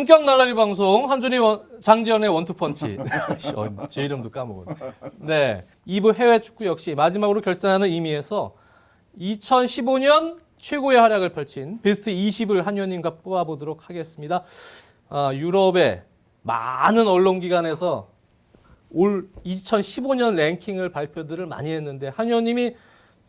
품격 날라리 방송 한준희 원, 장지현의 원투펀치 어, 제 이름도 까먹었네. 네, 2부 해외 축구 역시 마지막으로 결산하는 의미에서 2015년 최고의 활약을 펼친 베스트 20을 한현님과 뽑아보도록 하겠습니다. 아, 유럽의 많은 언론기관에서 올 2015년 랭킹을 발표들을 많이 했는데 한현님이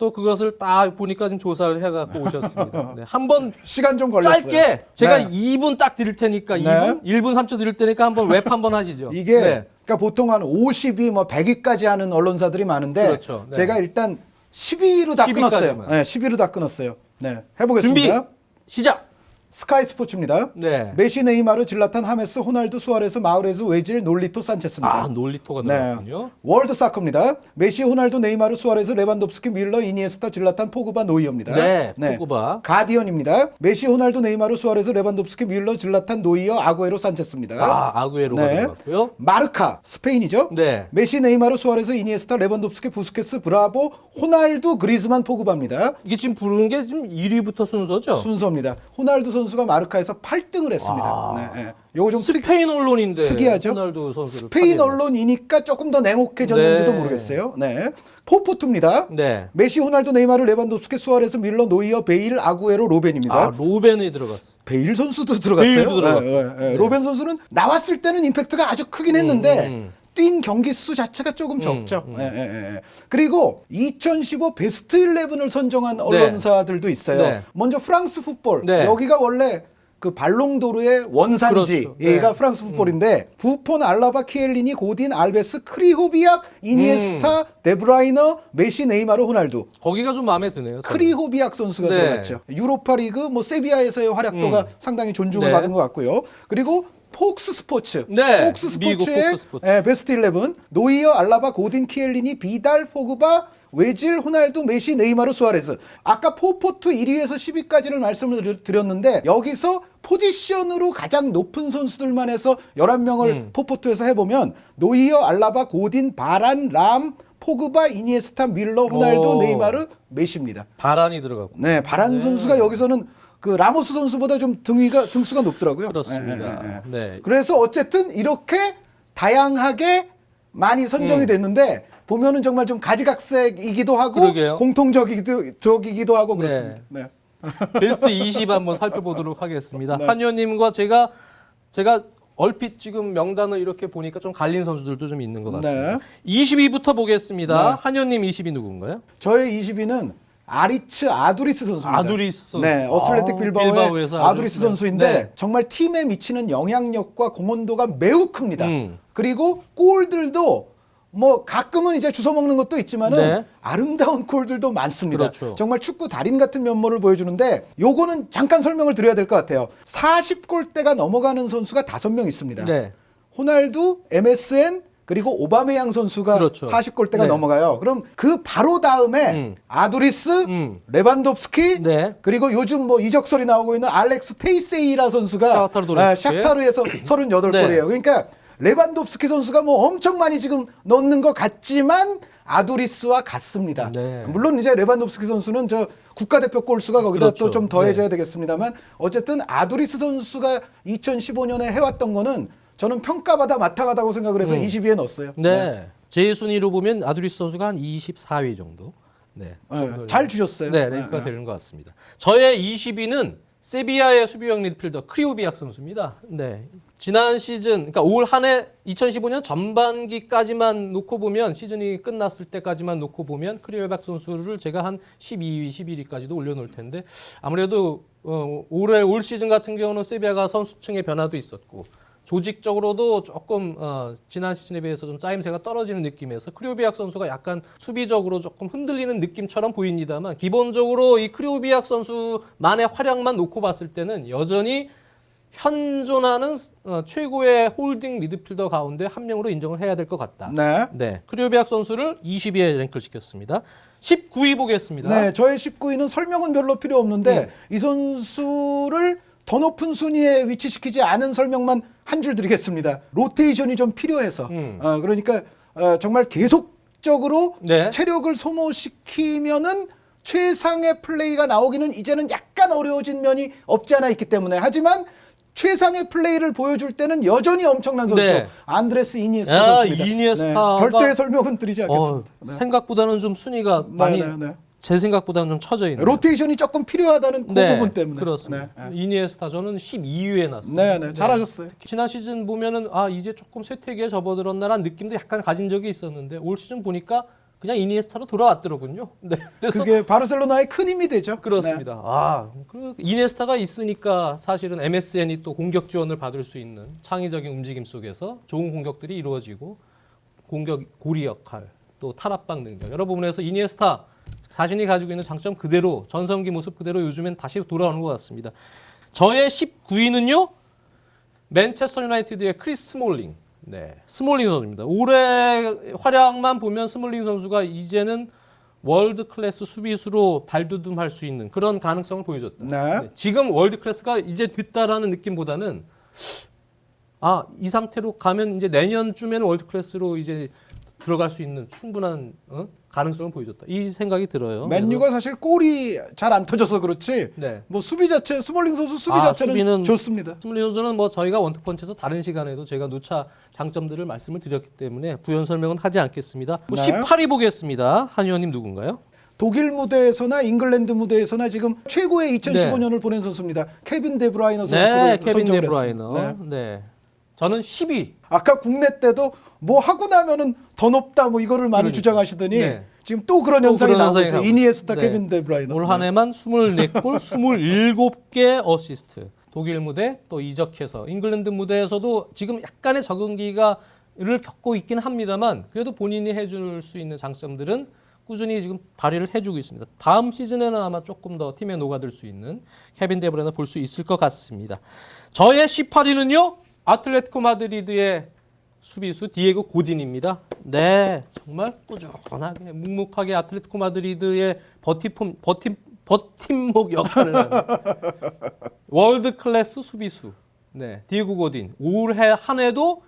또 그것을 딱 보니까 지금 조사를 해갖고 오셨습니다. 네, 한번 시간 좀 걸렸어요. 짧게 제가 네. 2분 딱 드릴 테니까 네. 2분 1분 3초 드릴 테니까 한번 웹 한번 하시죠. 이게 네. 그러니까 보통 한 50위 뭐 100위까지 하는 언론사들이 많은데 그렇죠. 네. 제가 일단 12위로 다 10위 끊었어요. 네, 10위로 다 끊었어요. 네, 준비 해보겠습니다. 시작. 스카이 스포츠입니다. 네. 메시, 네이마르, 질라탄, 하메스, 호날두, 수아레스, 마우레즈, 웨질, 놀리토, 산체스입니다. 아 놀리토가 네. 나왔군요. 월드 사커입니다. 메시, 호날두, 네이마르, 수아레스, 레반도프스키, 밀러, 이니에스타, 질라탄, 포그바, 노이어입니다. 네, 포그바. 가디언입니다. 메시, 호날두, 네이마르, 수아레스, 레반도프스키, 밀러, 질라탄, 노이어, 아구에로, 산체스입니다. 아 아구에로가 네. 들어갔고요. 마르카, 스페인이죠. 네. 메시, 네이마르, 수아레스, 이니에스타, 레반도프스키, 부스케스, 브라보, 호날두, 그리즈만, 포그바입니다. 이게 지금 부르는 게 지금 1위부터 순서죠. 순서입니다. 호날두 선수가 마르카에서 8등을 했습니다. 아. 네, 네. 요거 좀 특, 스페인 언론인데 특이하죠? 호날두 스페인. 언론이니까 조금 더 냉혹해졌는지도 네. 모르겠어요. 네. 포포투입니다. 네. 메시, 호날두, 네이마르, 레반도프스키, 수아레스, 밀러, 노이어, 베일, 아구에로, 로벤입니다. 아 로벤이 들어갔어. 베일 선수도 들어갔어요. 베일도 들어갔어요. 예, 예, 예. 로벤 선수는 나왔을 때는 임팩트가 아주 크긴 했는데 음, 음. 뛴 경기 수 자체가 조금 적죠. 예, 예, 예, 예. 그리고 2015 베스트 11을 선정한 언론사들도 있어요. 네. 먼저 프랑스 풋볼. 네. 여기가 원래 그 발롱도르의 원산지가 그렇죠. 네. 프랑스 풋볼인데 부폰, 알라바, 키엘리니, 고딘, 알베스, 크리호비악, 이니에스타, 음. 데브라이너, 메시, 네이마르, 호날두. 거기가 좀 마음에 드네요. 저는. 크리호비악 선수가 네. 들어갔죠. 유로파리그 뭐 세비야에서의 활약도가 음. 상당히 존중을 네. 받은 것 같고요. 그리고 폭스 스포츠, 네, 폭스 미국 스포츠의 폭스 스포츠. 예, 베스트 11 노이어, 알라바, 고딘, 키엘리니, 비달, 포그바, 외질, 호날두, 메시, 네이마르, 수아레스. 아까 포포트 1위에서 10위까지를 말씀을 드- 드렸는데 여기서 포지션으로 가장 높은 선수들만 해서 11명을 음. 포포트에서 해보면 노이어, 알라바, 고딘, 바란, 람, 포그바, 이니에스타, 밀러, 호날두, 오. 네이마르, 메시입니다. 바란이 들어가고. 네, 바란 선수가 여기서는 그 라모스 선수보다 좀 등위가 등수가 높더라고요. 그렇습니다. 예, 예, 예. 네. 그래서 어쨌든 이렇게 다양하게 많이 선정이 음. 됐는데 보면은 정말 좀 가지각색이기도 하고 그러게요. 공통적이기도 적이기도 하고 네. 그렇습니다. 네. 베스트 20 한번 살펴보도록 하겠습니다. 네. 한 의원님과 제가 제가 얼핏 지금 명단을 이렇게 보니까 좀 갈린 선수들도 좀 있는 것 같습니다. 네. 20위부터 보겠습니다. 네. 한 의원님 20위 누군가요? 저의 20위는 아리츠 아두리스 선수입니다. 아두리스 선수. 네, 어슬레틱 아, 빌바오의 빌바오에서 아두리스 아두리스 선수인데 네. 정말 팀에 미치는 영향력과 공헌도가 매우 큽니다. 음. 그리고 골들도 뭐 가끔은 이제 주워 먹는 것도 있지만은 네. 아름다운 골들도 많습니다. 그렇죠. 정말 축구 달인 같은 면모를 보여주는데 요거는 잠깐 설명을 드려야 될 것 같아요. 40골대가 넘어가는 선수가 5명 있습니다. 네. 호날두, MSN 그리고 오바메양 선수가 그렇죠. 40골대가 네. 넘어가요. 그럼 그 바로 다음에 음. 아두리스, 음. 레반도프스키 네. 그리고 요즘 뭐 이적설이 나오고 있는 알렉스 테이세이라 선수가. 아, 샤크타르에서 38골이에요. 네. 그러니까 레반도프스키 선수가 뭐 엄청 많이 지금 넣는 것 같지만 아두리스와 같습니다. 네. 물론 이제 레반도프스키 선수는 저 국가대표 골수가 거기다 그렇죠. 또좀 더해져야 되겠습니다만 어쨌든 아두리스 선수가 2015년에 해왔던 거는 저는 평가받아 마땅하다고 생각을 해서 20위에 넣었어요. 네. 제 순위로 보면 아두리스 선수가 한 24위 정도. 네. 네, 잘 주셨어요. 네, 랭크가 되는 것 같습니다. 저의 20위는 세비야의 수비형 미드필더 크리오비악 선수입니다. 네. 지난 시즌, 그러니까 올 한 해 2015년 전반기까지만 놓고 보면 시즌이 끝났을 때까지만 놓고 보면 크리오비악 선수를 제가 한 12위, 11위까지도 올려놓을 텐데 아무래도 어, 올해 올 시즌 같은 경우는 세비야가 선수층의 변화도 있었고 조직적으로도 조금 어, 지난 시즌에 비해서 좀 짜임새가 떨어지는 느낌에서 크리오비악 선수가 약간 수비적으로 조금 흔들리는 느낌처럼 보입니다만 기본적으로 이 크리오비악 선수만의 활약만 놓고 봤을 때는 여전히 현존하는 어, 최고의 홀딩 미드필더 가운데 한 명으로 인정을 해야 될 것 같다. 네. 네, 크리오비악 선수를 20위에 랭크를 시켰습니다. 19위 보겠습니다. 네, 저의 19위는 설명은 별로 필요 없는데 이 선수를 더 높은 순위에 위치시키지 않은 설명만 한 줄 드리겠습니다. 로테이션이 좀 필요해서. 음. 어, 그러니까 어, 정말 계속적으로 네. 체력을 소모시키면은 최상의 플레이가 나오기는 이제는 약간 어려워진 면이 없지 않아 있기 때문에 하지만 최상의 플레이를 보여줄 때는 여전히 엄청난 선수 네. 안드레스 이니에스타 아, 선수입니다. 이니에스타가- 네, 별도의 설명은 드리지 어, 않겠습니다. 네. 생각보다는 좀 순위가 네, 많이 네, 네. 제 생각보다는 좀 처져 있는. 로테이션이 조금 필요하다는 그 네, 부분 때문에 그렇습니다. 네, 이니에스타 저는 12위에 났습니다. 네, 네, 잘하셨어요. 지난 시즌 보면은 아 이제 조금 쇠퇴기에 접어들었나라는 느낌도 약간 가진 적이 있었는데 올 시즌 보니까 그냥 이니에스타로 돌아왔더라군요. 네, 그래서 그게 바르셀로나의 큰 힘이 되죠. 그렇습니다. 아, 그 이니에스타가 있으니까 사실은 MSN이 또 공격 지원을 받을 수 있는 창의적인 움직임 속에서 좋은 공격들이 이루어지고 공격 고리 역할 또 탈압박 능력 여러 부분에서 이니에스타 자신이 가지고 있는 장점 그대로 전성기 모습 그대로 요즘엔 다시 돌아오는 것 같습니다. 저의 19위는요. 맨체스터 유나이티드의 크리스 스몰링. 네. 스몰링 선수입니다. 올해 활약만 보면 스몰링 선수가 이제는 월드 클래스 수비수로 발돋움할 수 있는 그런 가능성을 보여줬다. 네. 네, 지금 월드 클래스가 이제 됐다라는 느낌보다는 아, 이 상태로 가면 이제 내년쯤에는 월드 클래스로 이제 들어갈 수 있는 충분한 어? 가능성을 보여줬다. 이 생각이 들어요. 맨유가 사실 골이 잘 안 터져서 그렇지. 네. 뭐 수비 자체 스몰링 선수 수비 아, 자체는 수비는 좋습니다. 스물리 선수는 뭐 저희가 원투펀치에서 다른 시간에도 제가 누차 장점들을 말씀을 드렸기 때문에 부연 설명은 하지 않겠습니다. 뭐 네. 18위 보겠습니다. 한 의원님 누군가요? 독일 무대에서나 잉글랜드 무대에서나 지금 최고의 2015년을 보낸 선수입니다. 케빈 데브라이너 선수를 네, 케빈 선정을 데브라이너. 했습니다. 네. 네. 저는 10위. 아까 국내 때도 뭐 하고 나면은 더 높다 뭐 이거를 많이 그러니까. 주장하시더니 네. 지금 또 그런 또 현상이 그런 나오고 있어요. 이니에스타, 네. 케빈 데브라이너. 올 한 해만 24골, 27개 어시스트. 독일 무대 또 이적해서 잉글랜드 무대에서도 지금 약간의 적응기가 를 겪고 있긴 합니다만 그래도 본인이 해줄 수 있는 장점들은 꾸준히 지금 발휘를 해주고 있습니다. 다음 시즌에는 아마 조금 더 팀에 녹아들 수 있는 케빈 데브라이너 볼 수 있을 것 같습니다. 저의 18위는요. 아틀레티코 마드리드의 수비수 디에고 고딘입니다. 네, 정말 꾸준하게 묵묵하게 아틀레티코 마드리드의 버티폼 버팀 버팀목 역할을 하는 월드 클래스 수비수. 네, 디에고 고딘 올해 한 해도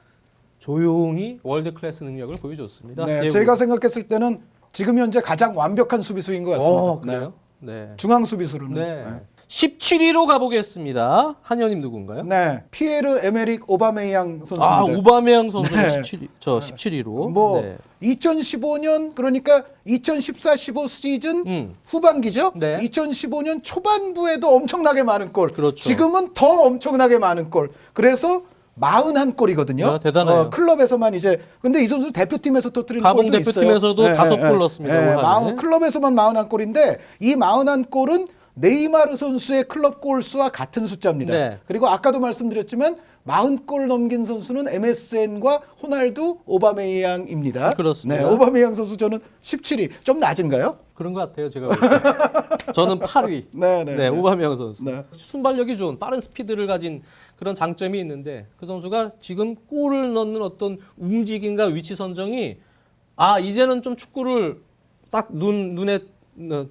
조용히 월드 클래스 능력을 보여줬습니다. 네, 제가 생각했을 때는 지금 현재 가장 완벽한 수비수인 것 같습니다. 어, 네. 그래요? 네. 중앙 수비수로는. 네. 네. 17위로 가보겠습니다. 한현님 누군가요? 네, 피에르 에메릭 오바메양 선수입니다. 아, 오바메양 선수가 네. 17위. 저 17위로. 뭐 네. 2015년 그러니까 2014-15 시즌 음. 후반기죠. 네. 2015년 초반부에도 엄청나게 많은 골. 그렇죠. 지금은 더 엄청나게 많은 골. 그래서 41골이거든요. 어, 아, 대단해요. 클럽에서만 이제 근데 이 선수 대표팀에서 가봉 골도 대표팀에서도 있어요. 다섯 골 넣었습니다, 올 한해. 마흔- 클럽에서만 41골인데 이 41골은 네이마르 선수의 클럽 골 수와 같은 숫자입니다. 네. 그리고 아까도 말씀드렸지만 40골 넘긴 선수는 MSN과 호날두 오바메양입니다. 그렇습니다. 네, 오바메양 선수 저는 17위. 좀 낮은가요? 그런 것 같아요, 제가 볼 때. 저는 8위. 네, 네, 네. 네. 오바메양 선수. 네. 순발력이 좋은 빠른 스피드를 가진 그런 장점이 있는데 그 선수가 지금 골을 넣는 어떤 움직임과 위치 선정이 아 이제는 좀 축구를 딱 눈 눈에 어,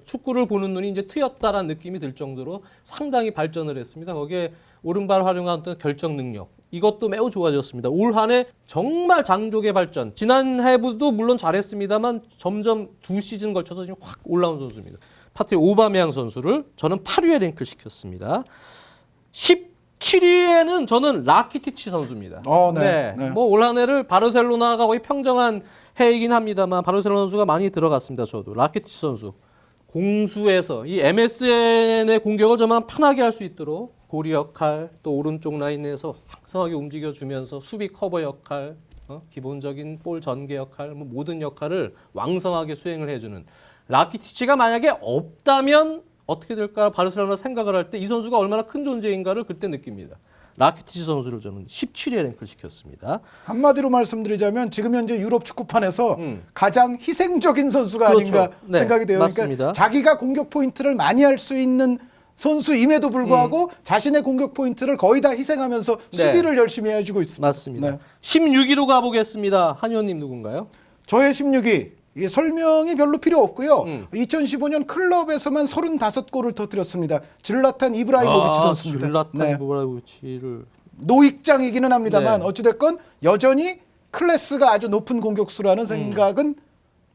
축구를 보는 눈이 이제 트였다라는 느낌이 들 정도로 상당히 발전을 했습니다. 거기에 오른발 활용한 어떤 결정 능력 이것도 매우 좋아졌습니다. 올 한 해 정말 장족의 발전. 지난 해부도 물론 잘했습니다만 점점 두 시즌 걸쳐서 지금 확 올라온 선수입니다. 파트의 오바메양 선수를 저는 8위에 랭크를 시켰습니다. 17위에는 저는 라키티치 선수입니다. 어, 네, 네. 뭐올 한 해를 바르셀로나가 거의 평정한 해이긴 합니다만 바르셀로나 선수가 많이 들어갔습니다. 저도 라키티치 선수 공수에서 이 MSN의 공격을 저만 편하게 할 수 있도록 고리 역할 또 오른쪽 라인에서 항상하게 움직여주면서 수비 커버 역할 어? 기본적인 볼 전개 역할 뭐 모든 역할을 왕성하게 수행을 해주는 라키티치가 만약에 없다면 어떻게 될까 바르셀로나 생각을 할 때 이 선수가 얼마나 큰 존재인가를 그때 느낍니다. 라키티치 선수를 저는 17위에 랭크를 시켰습니다. 한마디로 말씀드리자면 지금 현재 유럽 축구판에서 음. 가장 희생적인 선수가 그렇죠. 아닌가 네, 생각이 돼요. 맞습니다. 그러니까 자기가 공격 포인트를 많이 할 수 있는 선수임에도 불구하고 자신의 공격 포인트를 거의 다 희생하면서 음. 네. 수비를 열심히 해주고 있습니다. 맞습니다. 네. 16위로 가보겠습니다. 한의원님 누군가요? 저의 16위 이 설명이 별로 필요 없고요. 음. 2015년 클럽에서만 35골을 터뜨렸습니다. 질라탄 이브라이모비치 선수입니다. 아, 질라탄 네. 이브라이모비치를 노익장이기는 합니다만 네. 어찌됐건 여전히 클래스가 아주 높은 공격수라는 생각은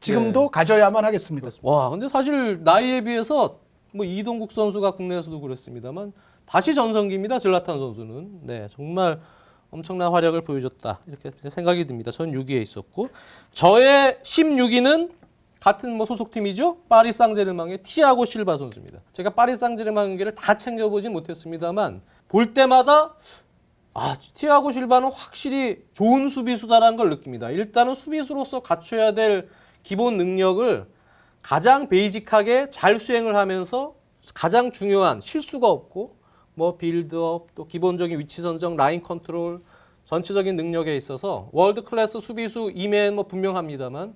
지금도 음. 네. 가져야만 하겠습니다. 와, 근데 사실 나이에 비해서 뭐 이동국 선수가 국내에서도 그랬습니다만 다시 전성기입니다. 질라탄 선수는. 네, 정말 엄청난 활약을 보여줬다. 이렇게 생각이 듭니다. 전 6위에 있었고 저의 16위는 같은 뭐 소속팀이죠. 파리 상제르맹의 티아고 실바 선수입니다. 제가 파리 상제르맹 경기를 다 챙겨보진 못했습니다만 볼 때마다 아, 티아고 실바는 확실히 좋은 수비수다라는 걸 느낍니다. 일단은 수비수로서 갖춰야 될 기본 능력을 가장 베이직하게 잘 수행을 하면서 가장 중요한 실수가 없고 뭐 빌드업 또 기본적인 위치 선정, 라인 컨트롤 전체적인 능력에 있어서 월드 클래스 수비수 임엔 뭐 분명합니다만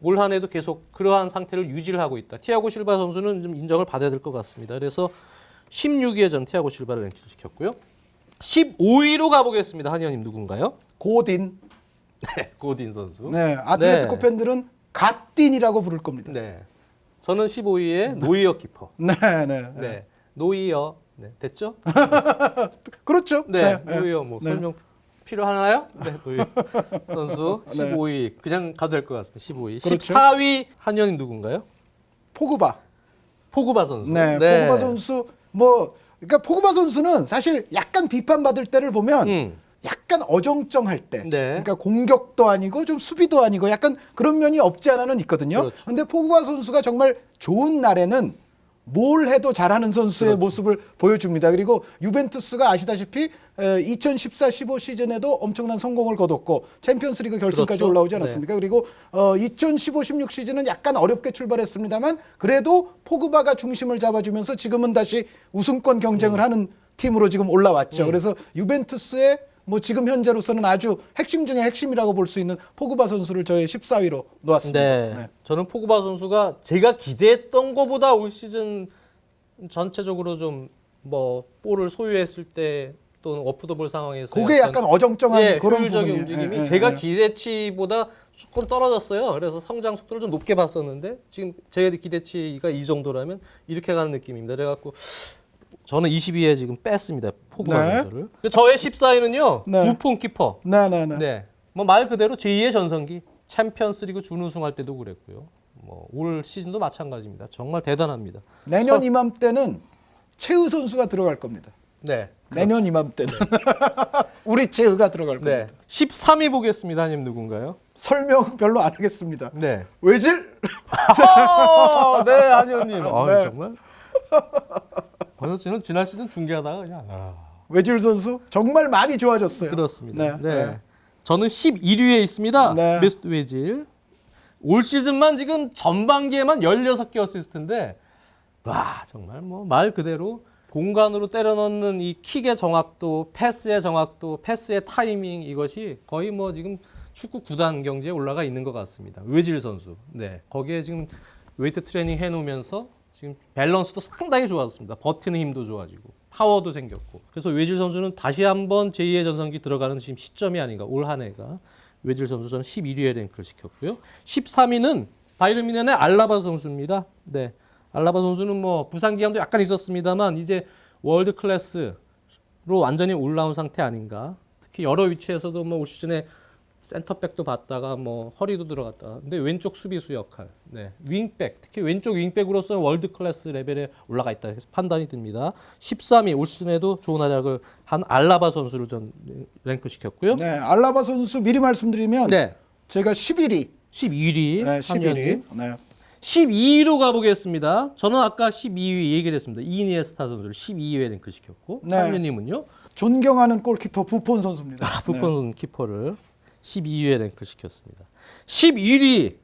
올 한해도 계속 그러한 상태를 유지를 하고 있다. 티아고 실바 선수는 좀 인정을 받아야 될 것 같습니다. 그래서 16위에 전 티아고 실바를 랭킹 시켰고요. 15위로 가보겠습니다. 한의원님 누군가요? 고딘. 네, 고딘 선수. 네, 아틀레티코 네. 팬들은 갓딘이라고 부를 겁니다. 네. 저는 15위에 노이어 키퍼. 네, 네. 네. 노이어. 네. 됐죠? 그렇죠. 네. 네. 노이어 뭐 네. 설명 필요하나요? 네. 노이어 선수 네. 15위. 그냥 가도 될 것 같습니다. 15위. 그렇죠. 14위 한의원님 누군가요? 포그바. 포그바 선수. 네, 포그바 선수 뭐 그러니까 포그바 선수는 사실 약간 비판받을 때를 보면 음. 약간 어정쩡할 때, 네. 그러니까 공격도 아니고 좀 수비도 아니고 약간 그런 면이 없지 않아는 있거든요. 그렇죠. 근데 포그바 선수가 정말 좋은 날에는 뭘 해도 잘하는 선수의 그렇죠. 모습을 보여줍니다. 그리고 유벤투스가 아시다시피 2014-15 시즌에도 엄청난 성공을 거뒀고 챔피언스리그 결승까지 그렇죠. 올라오지 네. 않았습니까? 그리고 어, 2015-16 시즌은 약간 어렵게 출발했습니다만 그래도 포그바가 중심을 잡아주면서 지금은 다시 우승권 경쟁을 음. 하는 팀으로 지금 올라왔죠. 그래서 유벤투스의 뭐 지금 현재로서는 아주 핵심 중에 핵심이라고 볼 수 있는 포그바 선수를 저의 14위로 놓았습니다. 네. 네. 저는 포그바 선수가 제가 기대했던 것보다 올 시즌 전체적으로 좀 뭐 볼을 소유했을 때 또는 워프더볼 상황에서 그게 약간 어정쩡한 예, 그런 효율적인 부분이 움직임이 예, 예, 제가 예. 기대치보다 조금 떨어졌어요. 그래서 성장 속도를 좀 높게 봤었는데 지금 제 기대치가 이 정도라면 이렇게 가는 느낌입니다. 그래갖고 저는 22에 지금 뺐습니다. 포그바 네. 선수를. 저의 14위는요. 네. 부폰 키퍼. 네, 네, 네. 네. 뭐 말 그대로 제2의 전성기. 챔피언스리그 준우승할 때도 그랬고요. 뭐 올 시즌도 마찬가지입니다. 정말 대단합니다. 내년 이맘때는 최우 선수가 들어갈 겁니다. 네. 내년 이맘때는 우리 최우가 들어갈 네. 겁니다. 13위 보겠습니다. 하님 누군가요? 설명 별로 안 하겠습니다. 네. 외질 아, 네, 한의원님. 아, 네. 정말. 권혁 씨는 지난 시즌 중계하다가 그냥 아, 외질 선수 정말 많이 좋아졌어요. 그렇습니다. 네, 네. 네. 저는 11위에 있습니다. 네. 베스트 웨질. 올 시즌만 지금 전반기에만 16개 어시스트인데 와, 정말 뭐 말 그대로 공간으로 때려 넣는 이 킥의 정확도, 패스의 정확도, 패스의 타이밍 이것이 거의 뭐 지금 축구 구단 경지에 올라가 있는 것 같습니다. 외질 선수. 네. 거기에 지금 웨이트 트레이닝 해 놓으면서 지금 밸런스도 상당히 좋아졌습니다. 버티는 힘도 좋아지고 파워도 생겼고. 그래서 외질 선수는 다시 한번 제2의 전성기 들어가는 지금 시점이 아닌가. 올 한 해가 외질 선수 저는 11위에 랭크를 시켰고요. 13위는 바이른 뮌헨의 알라바 선수입니다. 네. 알라바 선수는 뭐 부상 기간도 약간 있었습니다만 이제 월드 클래스로 완전히 올라온 상태 아닌가. 특히 여러 위치에서도 뭐 올 시즌에 센터백도 봤다가 뭐 허리도 들어갔다가 근데 왼쪽 수비수 역할, 네 윙백 특히 왼쪽 윙백으로서는 월드 클래스 레벨에 올라가 있다 해서 판단이 듭니다. 13위 올 시즌에도 좋은 활약을 한 알라바 선수를 전 랭크 시켰고요. 네, 알라바 선수 미리 말씀드리면 네, 제가 11위, 11위, 네, 11위. 네. 12위로 가보겠습니다. 저는 아까 12위 얘기를 했습니다. 이니에스타 선수를 12위에 랭크 시켰고 네. 황윤님은요? 존경하는 골키퍼 부폰 선수입니다. 아, 부폰 키퍼를 12위에 랭크 시켰습니다. 11위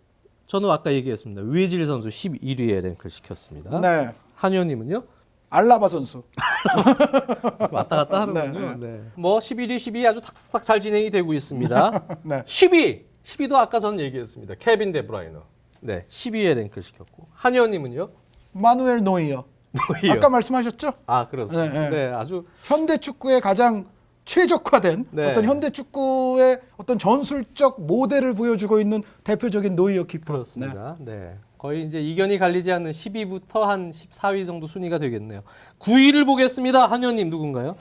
저는 아까 얘기했습니다. 외질 선수 11위에 랭크 시켰습니다. 네. 네. 한의원님은요? 알라바 선수. 왔다 갔다 하는군요. 네. 뭐 11위, 12위 아주 탁탁 잘 진행이 되고 있습니다. 네. 10위, 10위도 아까 전 얘기했습니다. 케빈 데브라이너. 네, 12위에 랭크 시켰고 한의원님은요? 마누엘 노이어. 노이어. 아까 말씀하셨죠? 아 그렇습니다. 네, 네, 네. 아주 현대 축구의 가장 최적화된 네. 어떤 현대 축구의 어떤 전술적 모델을 보여주고 있는 대표적인 노이어 키퍼. 그렇습니다. 네. 거의 이제 이견이 갈리지 않는 10위부터 한 14위 정도 순위가 되겠네요. 9위를 보겠습니다. 한현님 누군가요?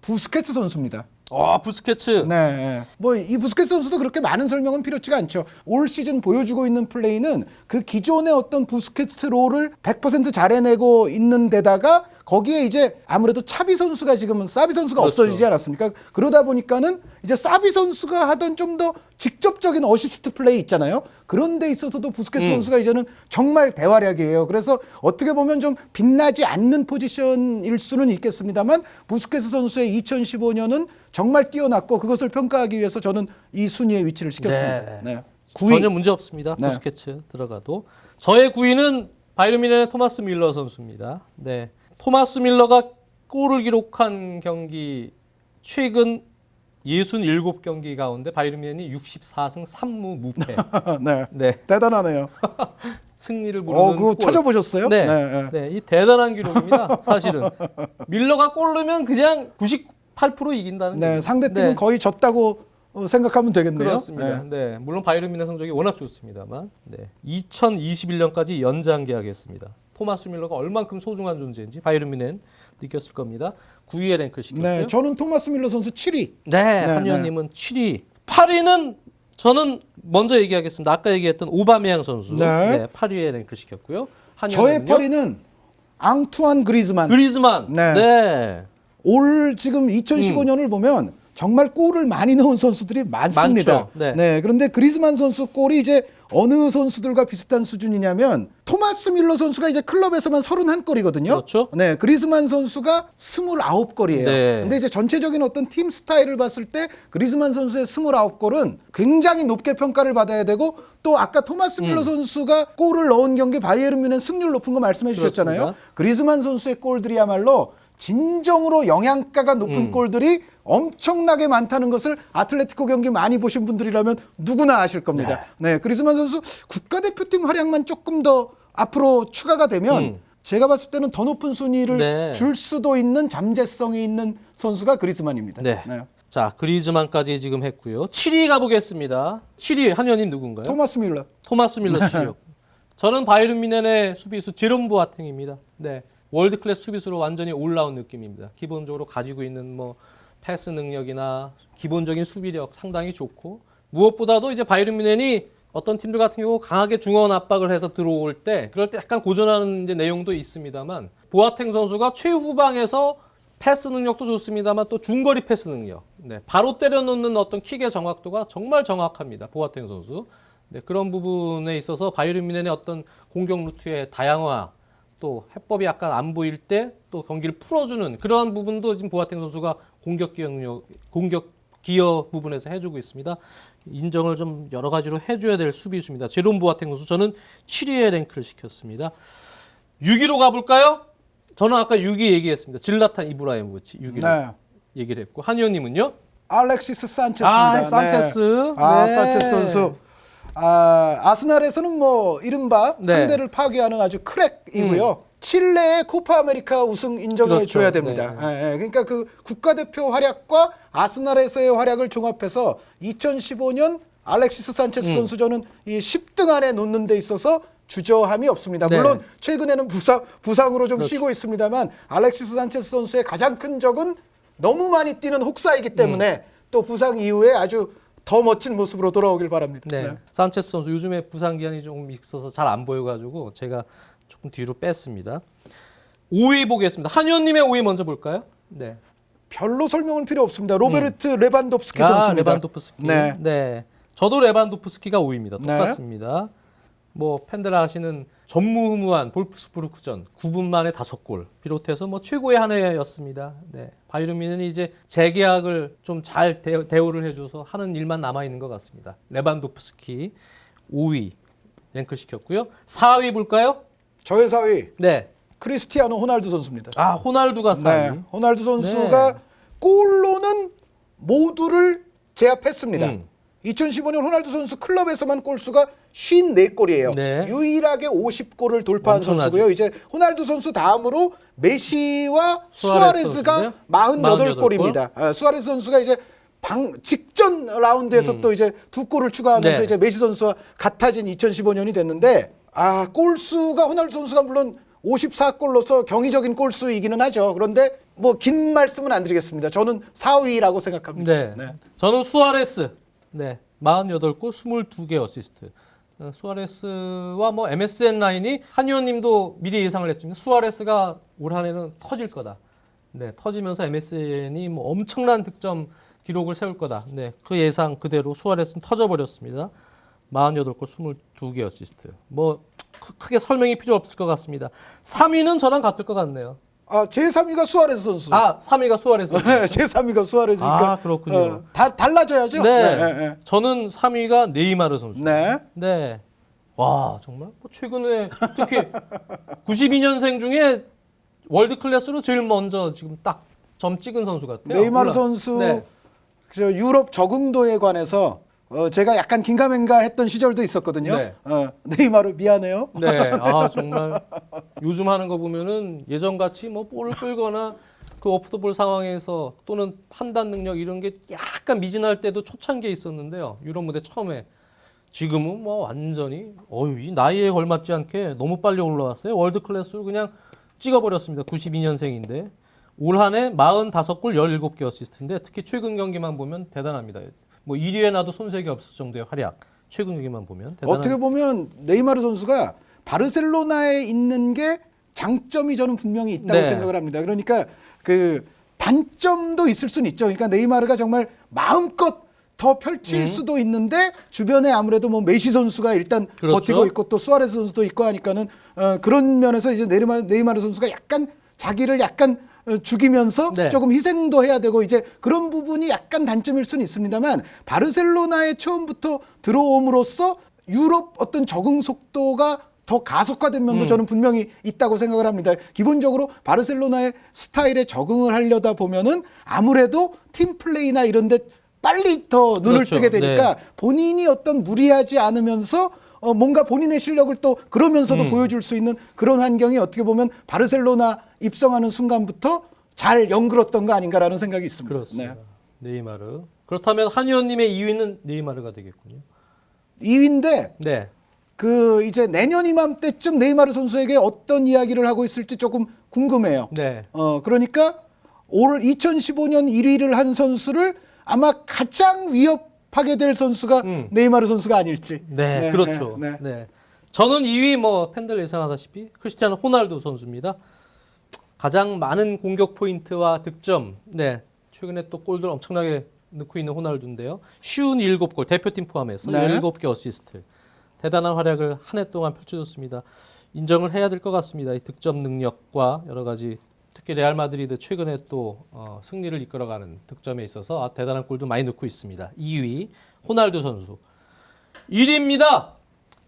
부스케츠 선수입니다. 아 부스케츠. 네. 뭐 이 부스케스 선수도 그렇게 많은 설명은 필요치가 않죠. 올 시즌 보여주고 있는 플레이는 그 기존의 어떤 부스케츠 롤을 100% 잘해내고 있는 데다가 거기에 이제 아무래도 차비 선수가 지금은 사비 선수가 그렇죠. 없어지지 않았습니까? 그러다 보니까는 이제 사비 선수가 하던 좀 더 직접적인 어시스트 플레이 있잖아요. 그런 데 있어서도 부스케스 음. 선수가 이제는 정말 대활약이에요. 그래서 어떻게 보면 좀 빛나지 않는 포지션일 수는 있겠습니다만 부스케스 선수의 2015년은 정말 뛰어났고 그것을 평가하기 위해서 저는 이 순위에 위치를 시켰습니다. 네. 네. 9위. 전혀 문제 없습니다. 네. 부스케츠 들어가도 저의 9위는 바이르민의 토마스 밀러 선수입니다. 네, 토마스 밀러가 골을 기록한 경기 최근 67경기 가운데 바이르민이 64승 3무 무패. 네. 네, 대단하네요. 승리를 부르는 어, 그거 골. 찾아보셨어요? 네, 네, 네, 이 대단한 기록입니다. 사실은 밀러가 골 넣으면 그냥 98% 이긴다는. 네. 상대팀은 네. 거의 졌다고 어, 생각하면 되겠네요. 그렇습니다. 네. 물론 바이르민의 성적이 워낙 좋습니다만 네. 2021년까지 연장 계약했습니다. 토마스 밀러가 얼만큼 소중한 존재인지 바이르민은 느꼈을 겁니다. 9위에 랭크 네. 시켰고요. 네, 저는 토마스 밀러 선수 7위. 네, 네, 한의원님은 7위. 8위는 저는 먼저 얘기하겠습니다. 아까 얘기했던 오바메양 선수. 네. 네. 8위에 랭크 시켰고요. 저의 한의원은요? 8위는 앙투안 그리즈만. 그리즈만. 네. 네. 올 지금 2015년을 보면 정말 골을 많이 넣은 선수들이 많습니다. 많죠. 네. 그런데 그리즈만 선수 골이 이제 어느 선수들과 비슷한 수준이냐면 토마스 밀러 선수가 이제 클럽에서만 31골이거든요. 그렇죠. 네. 그리즈만 선수가 29골이에요. 네. 근데 이제 전체적인 어떤 팀 스타일을 봤을 때 그리즈만 선수의 29골은 굉장히 높게 평가를 받아야 되고 또 아까 토마스 밀러 음. 선수가 골을 넣은 경기 바이에른 뮌헨 승률 높은 거 말씀해 주셨잖아요. 그렇습니다. 그리즈만 선수의 골들이야말로 진정으로 영양가가 높은 음. 골들이 엄청나게 많다는 것을 아틀레티코 경기 많이 보신 분들이라면 누구나 아실 겁니다. 네, 그리즈만 선수 국가대표팀 활약만 조금 더 앞으로 추가가 되면 음. 제가 봤을 때는 더 높은 순위를 네. 줄 수도 있는 잠재성이 있는 선수가 그리즈만입니다. 네. 자, 그리즈만까지 지금 했고요. 7위 가보겠습니다. 7위 한의원님 누군가요? 토마스 밀러. 토마스 밀러 씨요. 저는 바이른 미넨의 수비수 제롬 보아탱입니다. 네. 월드 클래스 수비수로 완전히 올라온 느낌입니다. 기본적으로 가지고 있는 뭐 패스 능력이나 기본적인 수비력 상당히 좋고 무엇보다도 이제 바이른 미넨이 어떤 팀들 같은 경우 강하게 중원 압박을 해서 들어올 때 그럴 때 약간 고전하는 내용도 있습니다만 보아탱 선수가 최후방에서 패스 능력도 좋습니다만 또 중거리 패스 능력, 네, 바로 때려놓는 어떤 킥의 정확도가 정말 정확합니다. 보아탱 선수. 네, 그런 부분에 있어서 바이에른 뮌헨의 어떤 공격 루트의 다양화 또 해법이 약간 안 보일 때 또 경기를 풀어주는 그러한 부분도 지금 보아탱 선수가 공격 기억 공격 기여 부분에서 해주고 있습니다. 인정을 좀 여러 가지로 해줘야 될 수비수입니다. 제롬 보아탱 선수 저는 7위에 랭크를 시켰습니다. 6위로 가볼까요? 저는 아까 6위 얘기했습니다. 질라탄 이브라이모비치 6위로 네. 얘기를 했고 한 의원님은요? 알렉시스 산체스입니다. 아, 산체스. 네. 아, 네. 산체스 선수. 아, 아스날에서는 뭐 이른바 네. 상대를 파괴하는 아주 크랙이고요. 칠레의 코파 아메리카 우승 인정해 그렇죠. 줘야 됩니다. 네. 예, 예. 그러니까 그 국가대표 활약과 아스날에서의 활약을 종합해서 2015년 알렉시스 산체스 음. 선수 저는 이 10등 안에 놓는 데 있어서 주저함이 없습니다. 네. 물론 최근에는 부상 부상으로 좀 그렇죠. 쉬고 있습니다만 알렉시스 산체스 선수의 가장 큰 적은 너무 많이 뛰는 혹사이기 때문에 또 부상 이후에 아주 더 멋진 모습으로 돌아오길 바랍니다. 네. 산체스 선수 요즘에 부상 기한이 조금 있어서 잘 안 보여가지고 제가 조금 뒤로 뺐습니다. 5위 보겠습니다. 한 의원님의 5위 먼저 볼까요? 네. 별로 설명은 필요 없습니다. 로베르트 레반도프스키 아, 선수입니다. 레반도프스키. 네. 네. 저도 레반도프스키가 5위입니다. 네. 똑같습니다. 뭐 팬들 아시는 전무후무한 볼프스부르크전 9분 만에 5골 비롯해서 뭐 최고의 한 해였습니다. 네. 뮌헨이 이제 재계약을 좀 잘 대우를 해줘서 하는 일만 남아 있는 것 같습니다. 레반도프스키 5위 랭크 시켰고요. 4위 볼까요? 저의 4위 네. 크리스티아노 호날두 선수입니다. 아 호날두가 4위. 네. 호날두 선수가 네. 골로는 모두를 제압했습니다. 음. 2015년 호날두 선수 클럽에서만 골수가 54골이에요. 네. 유일하게 50골을 돌파한 엄청나죠. 선수고요. 이제 호날두 선수 다음으로 메시와 수아레스 수아레스가 선수인데요? 48골입니다. 아, 수아레스 선수가 이제 방 직전 라운드에서 또 이제 두 골을 추가하면서 음. 네. 이제 메시 선수와 같아진 2015년이 됐는데 아 골수가 호날두 선수가 물론 54골로서 경이적인 골수이기는 하죠. 그런데 뭐 긴 말씀은 안 드리겠습니다. 저는 4위라고 생각합니다. 네. 저는 수아레스. 네. 48골 22개 어시스트. 어, 수아레스와 뭐 MSN 라인이 한 의원 님도 미리 예상을 했지만 수아레스가 올 한해는 터질 거다. 네, 터지면서 MSN이 뭐 엄청난 득점 기록을 세울 거다. 네, 그 예상 그대로 수아레스는 터져 버렸습니다. 48골 22개 어시스트. 뭐 크- 크게 설명이 필요 없을 것 같습니다. 3위는 저랑 같을 것 같네요. 아, 제 3위가 수아레스 선수. 아, 3위가 수아레스. 네, 제 3위가 수아레스니까. 아, 그렇군요. 어, 다 달라져야죠. 네. 네, 네, 저는 3위가 네이마르 선수. 네. 네. 와, 정말 뭐 최근에 특히 92년생 중에 월드 클래스로 제일 먼저 지금 딱 점 찍은 선수 같아요. 네이마르 물론. 선수 네. 저 유럽 적응도에 관해서 어, 제가 약간 긴가민가 했던 시절도 있었거든요. 네. 어, 네이마르 미안해요. 네. 아, 정말 요즘 하는 거 보면은 예전 같이 뭐 볼을 끌거나 그 오프더볼 상황에서 또는 판단 능력 이런 게 약간 미진할 때도 초창기에 있었는데요. 유럽 무대 처음에 지금은 뭐 완전히 어유 이 나이에 걸맞지 않게 너무 빨리 올라왔어요. 월드 클래스로 그냥 찍어버렸습니다. 92년생인데 올 한해 45골 17개 어시스트인데 특히 최근 경기만 보면 대단합니다. 뭐 1위에 나도 손색이 없을 정도의 활약. 최근 경기만 보면 어떻게 보면 네이마르 선수가 바르셀로나에 있는 게 장점이 저는 분명히 있다고 네. 생각을 합니다. 그러니까 그 단점도 있을 수는 있죠. 그러니까 네이마르가 정말 마음껏 더 펼칠 음. 수도 있는데 주변에 아무래도 뭐 메시 선수가 일단 그렇죠. 버티고 있고 또 수아레스 선수도 있고 하니까는 어, 그런 면에서 이제 네이마르, 네이마르 선수가 약간 자기를 약간 어, 죽이면서 네. 조금 희생도 해야 되고 이제 그런 부분이 약간 단점일 수는 있습니다만 바르셀로나에 처음부터 들어옴으로써 유럽 어떤 적응 속도가 더 가속화된 면도 음. 저는 분명히 있다고 생각을 합니다. 기본적으로 바르셀로나의 스타일에 적응을 하려다 보면은 아무래도 팀 플레이나 이런 데 빨리 더 눈을 그렇죠. 뜨게 되니까 네. 본인이 어떤 무리하지 않으면서 어, 뭔가 본인의 실력을 또 그러면서도 음. 보여줄 수 있는 그런 환경이 어떻게 보면 바르셀로나 입성하는 순간부터 잘 연결었던 거 아닌가라는 생각이 있습니다. 그렇습니다. 네. 네이마르. 그렇다면 한 의원님의 2위는 네이마르가 되겠군요. 2위인데 네. 그 이제 내년 이맘때쯤 네이마르 선수에게 어떤 이야기를 하고 있을지 조금 궁금해요. 네. 어 그러니까 올 2015년 1위를 한 선수를 아마 가장 위협 하게 될 선수가 음. 네이마르 선수가 아닐지. 네, 그렇죠. 네, 네, 네. 저는 2위 뭐 팬들 예상하다시피 크리스티아노 호날두 선수입니다. 가장 많은 공격 포인트와 득점. 네. 최근에 또 골들 엄청나게 넣고 있는 호날두인데요. 쉬운 7골 대표팀 포함해서 네. 17개 어시스트. 대단한 활약을 한 해 동안 펼쳐줬습니다. 인정을 해야 될 것 같습니다. 이 득점 능력과 여러 가지 특히 레알 마드리드 최근에 또 어, 승리를 이끌어가는 득점에 있어서 아, 대단한 골도 많이 넣고 있습니다. 2위 호날두 선수. 1위입니다.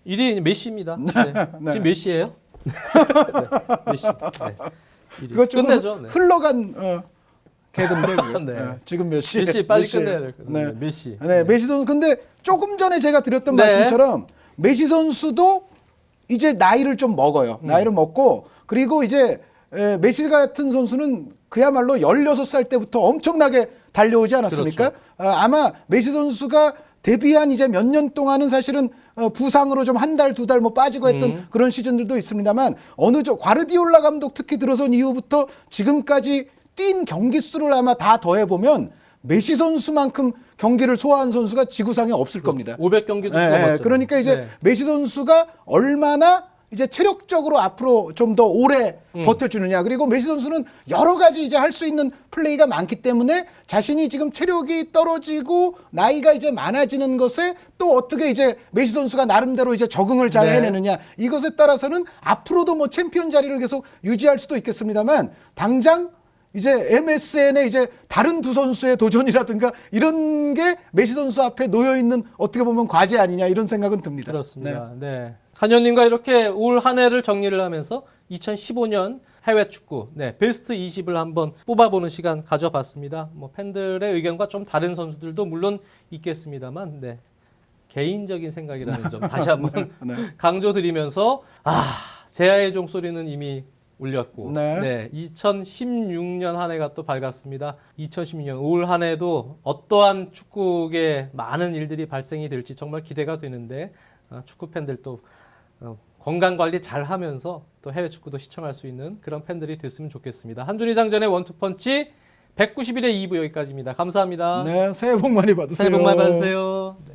1위 메시입니다. 네. 네. 지금 몇 시예요? 네. 메시. 네. 1위. 그거 조금 끝내죠. 네. 흘러간 어, 개던데 그거. 네. 어, 지금 몇 시? 메시 빨리? 끝내야 될 것 같아요. 네. 메시. 네, 메시 선수 근데 조금 전에 제가 드렸던 네. 말씀처럼 메시 선수도 이제 나이를 좀 먹어요. 음. 나이를 먹고 그리고 이제 에, 메시 같은 선수는 그야말로 16살 때부터 엄청나게 달려오지 않았습니까? 그렇죠. 아, 아마 메시 선수가 데뷔한 이제 몇 년 동안은 사실은 어, 부상으로 좀 한 달 두 달 뭐 빠지고 했던 음. 그런 시즌들도 있습니다만 어느 저 과르디올라 감독 특히 들어선 이후부터 지금까지 뛴 경기 수를 아마 다 더해 보면 메시 선수만큼 경기를 소화한 선수가 지구상에 없을 겁니다. 500경기 예, 예. 그러니까 이제 메시 선수가 얼마나 이제 체력적으로 앞으로 좀 더 오래 음. 버텨주느냐 그리고 메시 선수는 여러 가지 이제 할 수 있는 플레이가 많기 때문에 자신이 지금 체력이 떨어지고 나이가 이제 많아지는 것에 또 어떻게 이제 메시 선수가 나름대로 이제 적응을 잘 네. 해내느냐 이것에 따라서는 앞으로도 뭐 챔피언 자리를 계속 유지할 수도 있겠습니다만 당장 이제 MSN의 이제 다른 두 선수의 도전이라든가 이런 게 메시 선수 앞에 놓여 있는 어떻게 보면 과제 아니냐 이런 생각은 듭니다. 그렇습니다. 네. 한현님과 이렇게 올 한 해를 정리를 하면서 2015년 해외 축구 네, 베스트 20을 한번 뽑아보는 시간 가져봤습니다. 뭐 팬들의 의견과 좀 다른 선수들도 물론 있겠습니다만, 네. 개인적인 생각이라는 점 다시 한번 네. 강조드리면서 아 제아의 종소리는 이미 울렸고 네. 네. 2016년 한 해가 또 밝았습니다. 2016년 올 한 해도 어떠한 축구계 많은 일들이 발생이 될지 정말 기대가 되는데 아, 축구 팬들 또 어, 건강 관리 잘 하면서 또 해외 축구도 시청할 수 있는 그런 팬들이 됐으면 좋겠습니다. 한준희 장전의 원투펀치 191회 2부 여기까지입니다. 감사합니다. 네, 새해 복 많이 받으세요. 새해 복 많이 받으세요. 네.